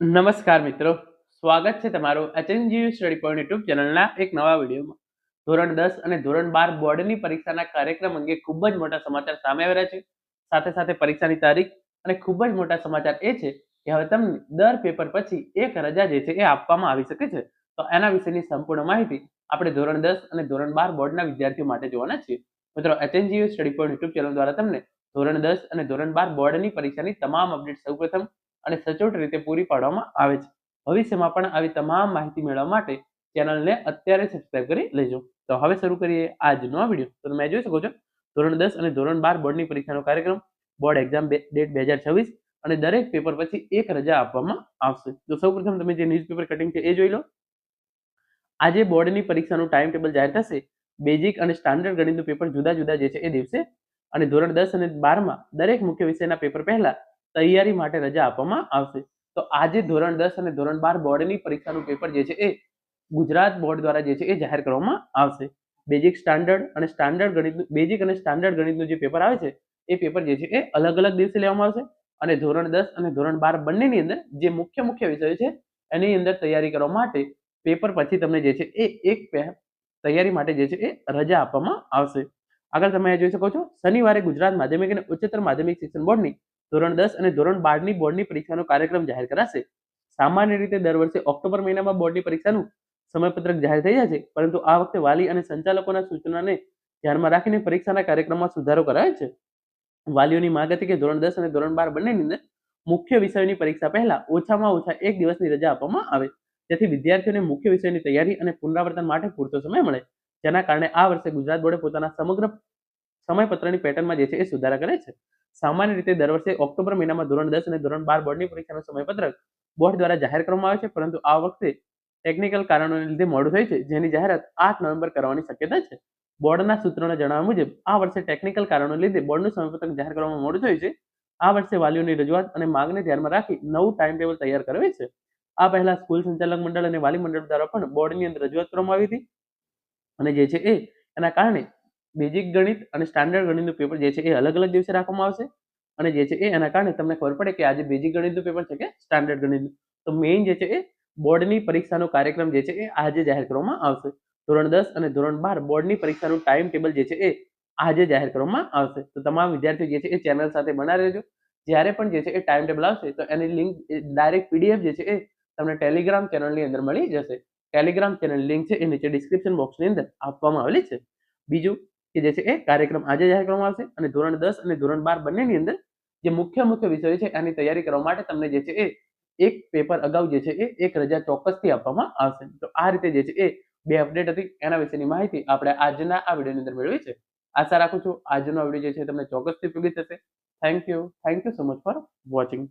નમસ્કાર મિત્રો. સ્વાગત છે તમારું એચએનજીયુ સ્ટડી પોઈન્ટ યુટ્યુબ ચેનલના એક નવા વિડીયોમાં. ધોરણ દસ અને ધોરણ બાર બોર્ડની પરીક્ષાના કાર્યક્રમ અંગે ખૂબ જ મોટા સમાચાર સામે આવ્યા છે. સાથે સાથે પરીક્ષાની તારીખ અને ખૂબ જ મોટા સમાચાર એ છે કે હવે તમને દર પેપર પછી એક રજા જે છે એ આપવામાં આવી શકે છે. તો એના વિશેની સંપૂર્ણ માહિતી આપણે ધોરણ દસ અને ધોરણ બાર બોર્ડના વિદ્યાર્થીઓ માટે જોવાના છીએ. મિત્રો, HNGU study point YouTube channel દ્વારા તમને ધોરણ દસ અને ધોરણ બાર બોર્ડની પરીક્ષાની તમામ અપડેટ સૌપ્રથમ અને સચોટ રીતે પૂરી પાડવામાં આવે છે. ભવિષ્યમાં પણ આવી તમામ માહિતી મેળવવા માટે ચેનલને અત્યારે સબસ્ક્રાઇબ કરી લેજો. તો હવે શરૂ કરીએ આજનો વીડિયો. તો તમે જોઈ શકો છો, ધોરણ દસ અને ધોરણ બાર બોર્ડની પરીક્ષાનો કાર્યક્રમ. બોર્ડ એક્ઝામ ડેટ બે હજાર છવ્વીસ અને દરેક પેપર પછી એક રજા આપવામાં આવશે. તો સૌપ્રથમ તમે જે ન્યૂઝપેપર કટિંગ છે એ જોઈ લો. આજે બોર્ડની પરીક્ષાનું ટાઈમ ટેબલ જાહેર થશે. બેઝિક અને સ્ટાન્ડર્ડ ગણિતનું પેપર જુદા જુદા જે છે એ દિવસે. અને ધોરણ દસ અને બારમાં દરેક મુખ્ય વિષયના પેપર પહેલા તૈયારી માટે રજા આપવામાં આવશે. તો આજે ધોરણ દસ અને ધોરણ બાર બોર્ડની પરીક્ષાનું પેપર જે છે એ ગુજરાત બોર્ડ દ્વારા જે છે એ જાહેર કરવામાં આવશે. બેઝિક સ્ટાન્ડર્ડ અને સ્ટાન્ડર્ડ ગણિતનું બેઝિક અને સ્ટાન્ડર્ડ ગણિતનું જે પેપર આવે છે, એ પેપર જે છે એ અલગ અલગ દિવસે લેવામાં આવશે. અને ધોરણ દસ અને ધોરણ બાર બંનેની અંદર જે મુખ્ય મુખ્ય વિષયો છે, એની અંદર તૈયારી કરવા માટે પેપર પછી તમને જે છે એ એક તૈયારી માટે જે છે એ રજા આપવામાં આવશે. આગળ તમે જોઈ શકો છો, શનિવારે ગુજરાત માધ્યમિક અને ઉચ્ચતર માધ્યમિક શિક્ષણ બોર્ડની ધોરણ દસ અને ધોરણ બારની બોર્ડની પરીક્ષાનો કાર્યક્રમ જાહેર કરાશે. સામાન્ય રીતે દર વર્ષે ઓક્ટોબર મહિનામાં બોર્ડની પરીક્ષાનું સમયપત્રક જાહેર થઈ જાય છે, પરંતુ આ વખતે વાલી અને સંચાલકોના સૂચનાને ધ્યાનમાં રાખીને પરીક્ષાના કાર્યક્રમમાં સુધારો કરાયો છે. વાલીઓની માંગ હતી કે ધોરણ દસ અને ધોરણ બાર બંનેની અંદર મુખ્ય વિષયોની પરીક્ષા પહેલા ઓછામાં ઓછા એક દિવસની રજા આપવામાં આવે. જેથી વિદ્યાર્થીઓને મુખ્ય વિષયની તૈયારી અને પુનરાવર્તન માટે પૂરતો સમય મળે, જેના કારણે આ વર્ષે ગુજરાત બોર્ડે પોતાના સમગ્ર સમયપત્રની પેટર્નમાં જે છે એ સુધારા કરે છે. સામાન્ય રીતે દર વર્ષે ઓક્ટોબર મહિનામાં ધોરણ દસ અને ધોરણ બાર બોર્ડની પરીક્ષાનું સમયપત્રક બોર્ડ દ્વારા જાહેર કરવામાં આવે છે, પરંતુ આ વખતે ટેકનિકલ કારણોને લીધે મોડું થયું છે, જેની જાહેરાત આઠ નવેમ્બર કરવાની શક્યતા છે. બોર્ડના સૂત્રોના જણાવ્યા મુજબ, આ વર્ષે ટેકનિકલ કારણોને લીધે બોર્ડનું સમયપત્રક જાહેર કરવામાં મોડું થયું છે. આ વર્ષે વાલીઓની રજૂઆત અને માંગને ધ્યાનમાં રાખી નવું ટાઈમ ટેબલ તૈયાર કરાવે છે. આ પહેલા સ્કૂલ સંચાલક મંડળ અને વાલી મંડળ દ્વારા પણ બોર્ડની અંદર રજૂઆત કરવામાં આવી હતી. અને જે છે એ, એના કારણે બેઝિક ગણિત અને સ્ટાન્ડર્ડ ગણિતનું પેપર જે છે એ અલગ અલગ દિવસે રાખવામાં આવશે અને જે છે એ એના કારણે તમને ખબર પડે કે આજે બેઝિક ગણિતનું પેપર છે કે સ્ટાન્ડર્ડ ગણિતનું. તો મેઇન જે છે એ બોર્ડની પરીક્ષાનો કાર્યક્રમ જે છે એ આજે જાહેર કરવામાં આવશે. ધોરણ દસ અને ધોરણ બાર બોર્ડની પરીક્ષાનું ટાઈમ ટેબલ જે છે એ આજે જાહેર કરવામાં આવશે. તો તમામ વિદ્યાર્થીઓ જે છે એ ચેનલ સાથે બનાવી રહેજો. જ્યારે પણ જે છે એ ટાઈમ ટેબલ આવશે તો એની લિંક ડાયરેક્ટ પીડીએફ જે છે એ તમને ટેલિગ્રામ ચેનલની અંદર મળી જશે. ટેલિગ્રામ ચેનલ લિંક છે એ નીચે ડિસ્ક્રિપ્શન બોક્સની અંદર આપવામાં આવેલી છે. બીજું કે જે છે એ કાર્યક્રમ આજે જાહેર કરવામાં આવશે અને ધોરણ દસ અને ધોરણ બાર બંનેની અંદર જે મુખ્ય મુખ્ય વિષયો છે એની તૈયારી કરવા માટે તમને જે છે એ એક પેપર અગાઉ જે છે એ એક રજા ચોક્કસથી આપવામાં આવશે. તો આ રીતે જે છે એ બે અપડેટ હતી, એના વિશેની માહિતી આપણે આજના આ વિડીયોની અંદર મેળવી છે. આશા રાખું છું આજનો વીડિયો જે છે તમને ચોક્કસથી ઉપયોગી થશે. Thank you thank you so much for watching